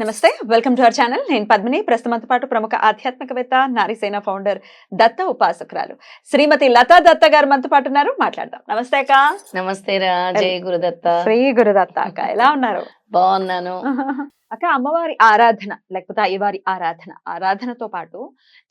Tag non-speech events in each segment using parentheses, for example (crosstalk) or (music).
నమస్తే welcome to our channel. నేను పద్మిని. ప్రస్తుతంతో పాటు ప్రముఖ ఆధ్యాత్మికవేత్త నారీసేన ఫౌండర్ దత్త ఉపాసకురాలు శ్రీమతి లతా దత్త గారు మనతో పాటు ఉన్నారు. మాట్లాడదాం. నమస్తే అక్క. నమస్తే రా. జయ గురుదత్త. శ్రీ గురుదత్త అక్క. ఎలా ఉన్నారు? బాగున్నాను. (laughs) అక్క అమ్మవారి ఆరాధన లేకపోతే అయ్యవారి ఆరాధన ఆరాధనతో పాటు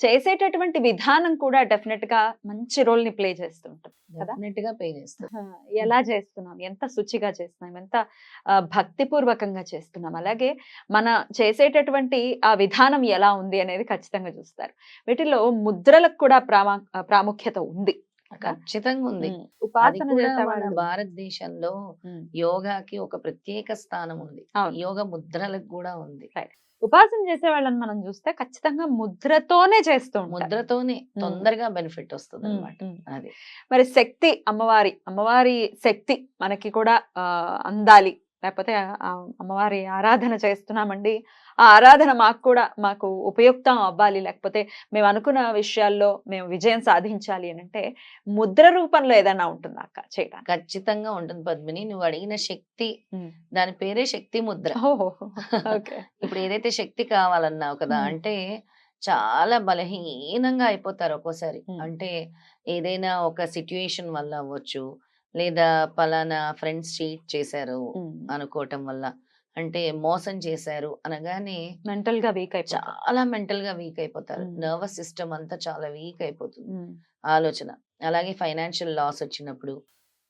చేసేటటువంటి విధానం కూడా డెఫినెట్గా మంచి రోల్ని ప్లే చేస్తుంటుంది కదా? డెఫినెట్గా పే చేస్తాను ఆ, ఎలా చేస్తున్నాం? ఎంత శుచిగా చేస్తున్నాం? ఎంత భక్తిపూర్వకంగా చేస్తున్నాం? అలాగే మన చేసేటటువంటి ఆ విధానం ఎలా ఉంది అనేది ఖచ్చితంగా చూస్తారు. వీటిలో ముద్రలకు కూడా ప్రాముఖ్యత ఉంది. ఖచ్చితంగా ఉంది. ఉపాసన భారతదేశంలో యోగాకి ఒక ప్రత్యేక స్థానం ఉంది. యోగ ముద్రలకు కూడా ఉంది. ఉపాసన చేసే వాళ్ళని మనం చూస్తే ఖచ్చితంగా ముద్రతోనే చేస్తూ ముద్రతోనే తొందరగా బెనిఫిట్ వస్తుంది అనమాట. అది. మరి శక్తి అమ్మవారి అమ్మవారి శక్తి మనకి కూడా అందాలి. లేకపోతే అమ్మవారి ఆరాధన చేస్తున్నామండి. ఆ ఆరాధన మాకు కూడా మాకు ఉపయుక్తం అవ్వాలి. లేకపోతే మేము అనుకున్న విషయాల్లో మేము విజయం సాధించాలి అని అంటే ముద్ర రూపంలో ఏదైనా ఉంటుందా అక్క చేయడానికి? ఖచ్చితంగా ఉంటుంది పద్మిని. నువ్వు అడిగిన శక్తి. దాని పేరే శక్తి ముద్ర. ఇప్పుడు ఏదైతే శక్తి కావాలన్నావు కదా. అంటే చాలా బలహీనంగా అయిపోతారు ఒక్కోసారి. అంటే ఏదైనా ఒక సిట్యుయేషన్ వల్ల అవ్వచ్చు లేదా పలానా ఫ్రెండ్స్ చీట్ చేశారు అనుకోవటం వల్ల అంటే మోసం చేశారు అనగానే మెంటల్గా వీక్ అయిపోతా చాలా మెంటల్గా వీక్ అయిపోతారు. నర్వస్ సిస్టమ్ అంతా చాలా వీక్ అయిపోతుంది ఆలోచన అలాగే ఫైనాన్షియల్ లాస్ వచ్చినప్పుడు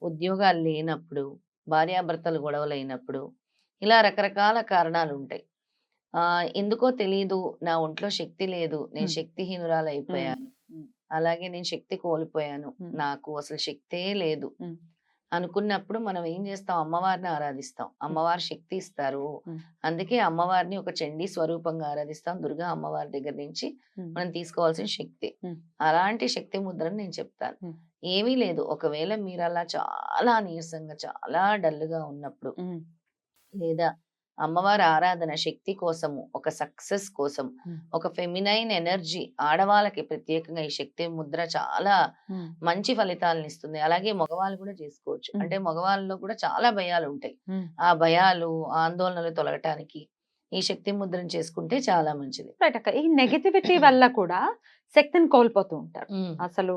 ఉద్యోగాలు లేనప్పుడు భార్యాభర్తలు గొడవలు అయినప్పుడు ఇలా రకరకాల కారణాలు ఉంటాయి ఆ ఎందుకో తెలియదు నా ఒంట్లో శక్తి లేదు నేను. శక్తిహీనురాలు అయిపోయాను. అలాగే నేను శక్తి కోల్పోయాను. నాకు అసలు శక్తే లేదు. అనుకున్నప్పుడు మనం ఏం చేస్తాం? అమ్మవారిని ఆరాధిస్తాం. అమ్మవారు శక్తి ఇస్తారు. అందుకే అమ్మవారిని ఒక చండీ స్వరూపంగా ఆరాధిస్తాం. దుర్గా అమ్మవారి దగ్గర నుంచి మనం తీసుకోవాల్సిన శక్తి. అలాంటి శక్తి ముద్రను నేను చెప్తాను. ఏమీ లేదు. ఒకవేళ మీరు అలా చాలా నీరసంగా చాలా డల్గా ఉన్నప్పుడు లేదా అమ్మవారి ఆరాధన శక్తి కోసము ఒక సక్సెస్ కోసం. ఒక ఫెమినైన్ ఎనర్జీ ఆడవాళ్ళకి ప్రత్యేకంగా ఈ శక్తి ముద్ర చాలా మంచి ఫలితాలను ఇస్తుంది అలాగే మగవాళ్ళు కూడా చేసుకోవచ్చు. అంటే మగవాళ్ళలో కూడా చాలా భయాలు ఉంటాయి. ఆ భయాలు ఆందోళనలు తొలగటానికి ఈ శక్తి ముద్రను చేసుకుంటే చాలా మంచిది. రైట్ అక్క. ఈ నెగటివిటీ వల్ల కూడా శక్తిని కోల్పోతూ ఉంటారు. అసలు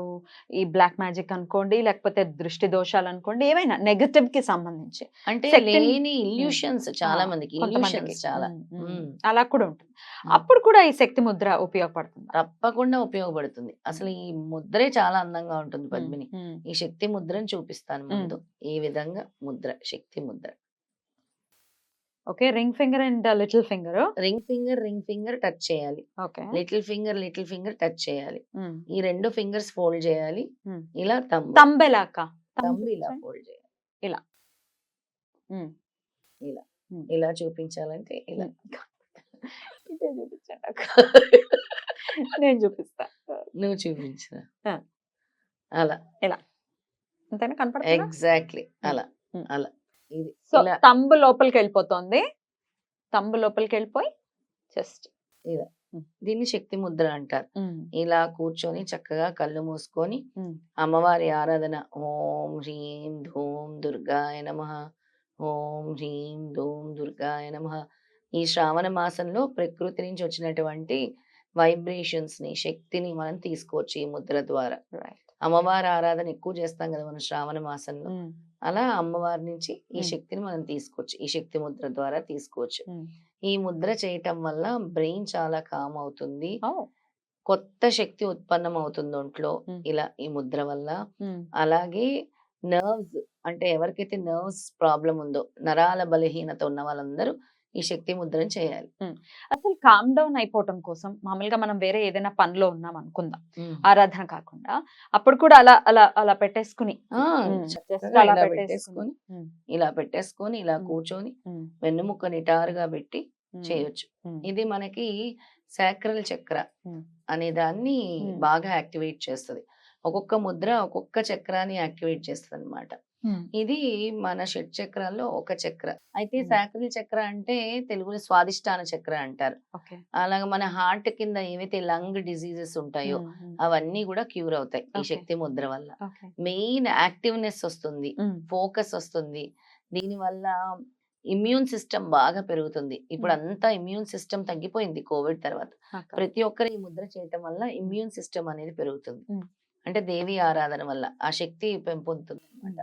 ఈ బ్లాక్ మ్యాజిక్ అనుకోండి లేకపోతే దృష్టి దోషాలు అనుకోండి ఏవైనా నెగటివ్కి సంబంధించి అంటే లేని ఇల్యూషన్స్ చాలా మందికి చాలా. అలా కూడా ఉంటుంది. అప్పుడు కూడా ఈ శక్తి ముద్ర ఉపయోగపడుతుంది? తప్పకుండా ఉపయోగపడుతుంది. అసలు ఈ ముద్రే చాలా అందంగా ఉంటుంది పద్మిని. ఈ శక్తి ముద్రను చూపిస్తాను ముందు. ఈ విధంగా ముద్ర శక్తి Mudra. Okay. Ring finger and little finger? Ring finger ring finger touch చేయాలి. Okay. Little finger little finger touch చేయాలి. ఈ రెండు ఫింగర్స్ ఫోల్డ్ చేయాలి. ఇలా తంబు తంబెలా అక్క తంబు ఇలా ఫోల్డ్ చేయాలి. ఇలా. Hmm. ఇలా. చూపించాలంటే ఇలా. (laughs) (laughs) నేను చూపిస్తా. నువ్వు చూపించిన. అలా. అంతేనా? కనపడుతుందా? ఎగ్జాక్ట్లీ. అలా. అలా. ఇది సో తంబు లోపలికి వెళ్ళిపోతుంది తంబు లోపలికి వెళ్ళిపోయి జస్ట్ దీన్ని శక్తి ముద్ర అంటారు. ఇలా కూర్చొని చక్కగా కళ్ళు మూసుకొని. అమ్మవారి ఆరాధన. ఓం హ్రీం ధూం దుర్గాయ నమ. ఓం హ్రీం ధూం దుర్గాయ నమ. ఈ శ్రావణ మాసంలో ప్రకృతి నుంచి వచ్చినటువంటి వైబ్రేషన్స్ని శక్తిని మనం తీసుకోవచ్చు ఈ ముద్ర ద్వారా. అమ్మవారి ఆరాధన ఎక్కువ చేస్తాం కదా మనం శ్రావణ మాసంలో. అలా అమ్మవారి నుంచి ఈ. శక్తిని మనం తీసుకోవచ్చు. ఈ శక్తి ముద్ర ద్వారా తీసుకోవచ్చు. ఈ ముద్ర చేయటం వల్ల బ్రెయిన్ చాలా కామ్ అవుతుంది. కొత్త శక్తి ఉత్పన్నం అవుతుంది ఒంట్లో. ఇలా ఈ ముద్ర వల్ల. అలాగే నర్వ్స్ అంటే ఎవరికైతే నర్వ్స్ ప్రాబ్లం ఉందో నరాల బలహీనత ఉన్న వాళ్ళందరూ ఈ శక్తి ముద్రను చేయాలి. అసలు కామ్ డౌన్ అయిపోవటం కోసం మామూలుగా మనం వేరే ఏదైనా పనిలో ఉన్నాం అనుకుందాం. ఆరాధన కాకుండా అప్పుడు కూడా అలా అలా అలా పెట్టేసుకుని. ఇలా పెట్టేసుకుని. ఇలా పెట్టేసుకొని ఇలా. కూర్చొని వెన్నుముక్క నిటారుగా పెట్టి చేయొచ్చు. ఇది మనకి సాక్రల్ చక్ర. అనే దాన్ని. బాగా యాక్టివేట్ చేస్తది. ఒక్కొక్క ముద్ర ఒక్కొక్క చక్రాన్ని యాక్టివేట్ చేస్తుంది అనమాట ఇది మన షట్ చక్రాల్లో ఒక చక్ర. అయితే. సాక్రల్ చక్ర అంటే తెలుగులో స్వాదిష్టాన చక్ర అంటారు. అలాగే మన హార్ట్ కింద ఏవైతే లంగ్ డిసీజెస్ ఉంటాయో అవన్నీ కూడా క్యూర్ అవుతాయి ఈ. శక్తి ముద్ర వల్ల. మెయిన్ యాక్టివ్నెస్ వస్తుంది ఫోకస్ వస్తుంది. దీని వల్ల ఇమ్యూన్ సిస్టమ్ బాగా పెరుగుతుంది. ఇప్పుడు. అంతా ఇమ్యూన్ సిస్టమ్ తగ్గిపోయింది కోవిడ్ తర్వాత. ప్రతి ఒక్కరు ఈ ముద్ర చేయటం వల్ల ఇమ్యూన్ సిస్టమ్ అనేది పెరుగుతుంది. అంటే దేవి ఆరాధన వల్ల ఆ శక్తి పెంపొందుతుంది అనమాట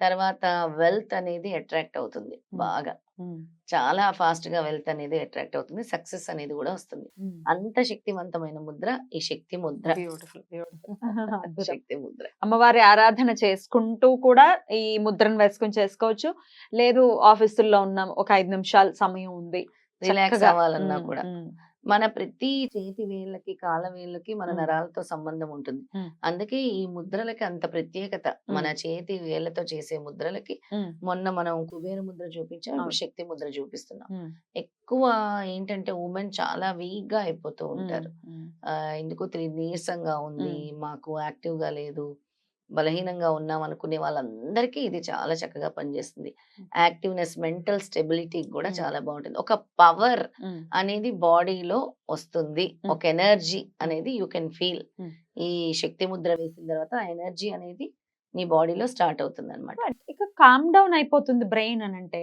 తర్వాత వెల్త్ అనేది అట్రాక్ట్ అవుతుంది. బాగా. చాలా ఫాస్ట్గా వెల్త్ అనేది అట్రాక్ట్ అవుతుంది సక్సెస్ అనేది కూడా వస్తుంది. అంత శక్తివంతమైన ముద్ర ఈ శక్తి ముద్ర. (laughs) శక్తి ముద్ర. అమ్మవారి ఆరాధన చేసుకుంటూ కూడా ఈ ముద్రను వేసుకుని చేసుకోవచ్చు. లేదు ఆఫీసుల్లో ఉన్నాం ఒక ఐదు నిమిషాలు సమయం ఉంది. రిలాక్స్ అవ్వాలన్నా ఉమ్, కూడా. మన ప్రతి చేతి వేళ్ళకి కాళ్ళ వేళ్ళకి మన. నరాలతో సంబంధం ఉంటుంది. అందుకే ఈ ముద్రలకి అంత ప్రత్యేకత మన చేతి వేళ్ళతో చేసే ముద్రలకి మొన్న మనం కుబేర ముద్ర చూపించాం. శక్తి ముద్ర చూపిస్తున్నాం. ఎక్కువ ఏంటంటే ఉమెన్ చాలా వీక్గా అయిపోతూ ఉంటారు. ఎందుకో నీరసంగా ఉంది మాకు యాక్టివ్గా లేదు బలహీనంగా ఉన్నాం అనుకునే వాళ్ళందరికీ ఇది చాలా చక్కగా పనిచేస్తుంది. యాక్టివ్నెస్ మెంటల్ స్టెబిలిటీ కూడా. చాలా బాగుంటుంది ఒక పవర్ అనేది బాడీలో వస్తుంది. ఒక ఎనర్జీ అనేది యూ కెన్ ఫీల్. ఈ శక్తి ముద్ర వేసిన తర్వాత ఆ ఎనర్జీ అనేది నీ బాడీలో స్టార్ట్ అవుతుంది అనమాట ఇక కామ్ డౌన్ అయిపోతుంది బ్రెయిన్ అని అంటే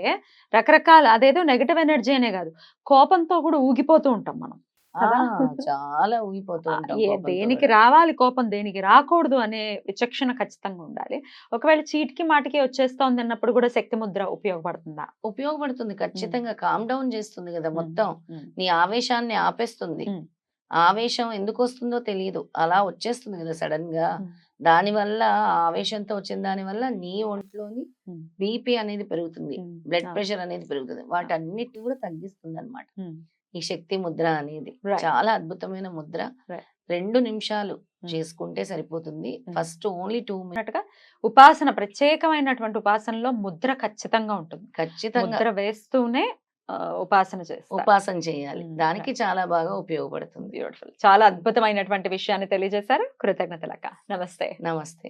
రకరకాల అదేదో నెగటివ్ ఎనర్జీ అనే కాదు కోపంతో కూడా ఊగిపోతూ ఉంటాం మనం? చాలా ఊగిపోతూ ఆ, ఉంటాం ఏ- కోపంతో దేనికి. రావాలి కోపం దేనికి రాకూడదు అనే విచక్షణ ఖచ్చితంగా ఉండాలి. ఒకవేళ చీటికి మాటికి వచ్చేస్తోంది అన్నప్పుడు కూడా శక్తి ముద్ర ఉపయోగపడుతుందా? ఉపయోగపడుతుంది. ఖచ్చితంగా కామ్ డౌన్ చేస్తుంది కదా మొత్తం. నీ ఆవేశాన్ని ఆపేస్తుంది. ఆవేశం ఎందుకు వస్తుందో తెలియదు అలా వచ్చేస్తుంది కదా సడన్గా. దాని వల్ల ఆవేశంతో వచ్చిన దాని వల్ల నీ ఒంట్లోని. బీపీ అనేది పెరుగుతుంది. బ్లడ్ ప్రెషర్ అనేది పెరుగుతుంది. వాటన్నిటిని కూడా తగ్గిస్తుంది అనమాట ఈ శక్తి ముద్ర అనేది. చాలా అద్భుతమైన ముద్ర. రెండు నిమిషాలు Hmm. చేసుకుంటే సరిపోతుంది. Hmm. ఫస్ట్ ఓన్లీ టూ అన్నట్టుగా ఉపాసన ప్రత్యేకమైనటువంటి ఉపాసనలో ముద్ర ఖచ్చితంగా ఉంటుంది. ఖచ్చితంగా. ముద్ర వేస్తూనే ఉపాసన చేస్తారు. ఉపాసన చేయాలి. Hmm. దానికి చాలా బాగా ఉపయోగపడుతుంది. బ్యూటిఫుల్ చాలా అద్భుతమైనటువంటి విషయాన్ని తెలియజేశారు. కృతజ్ఞతలక్క. నమస్తే. నమస్తే.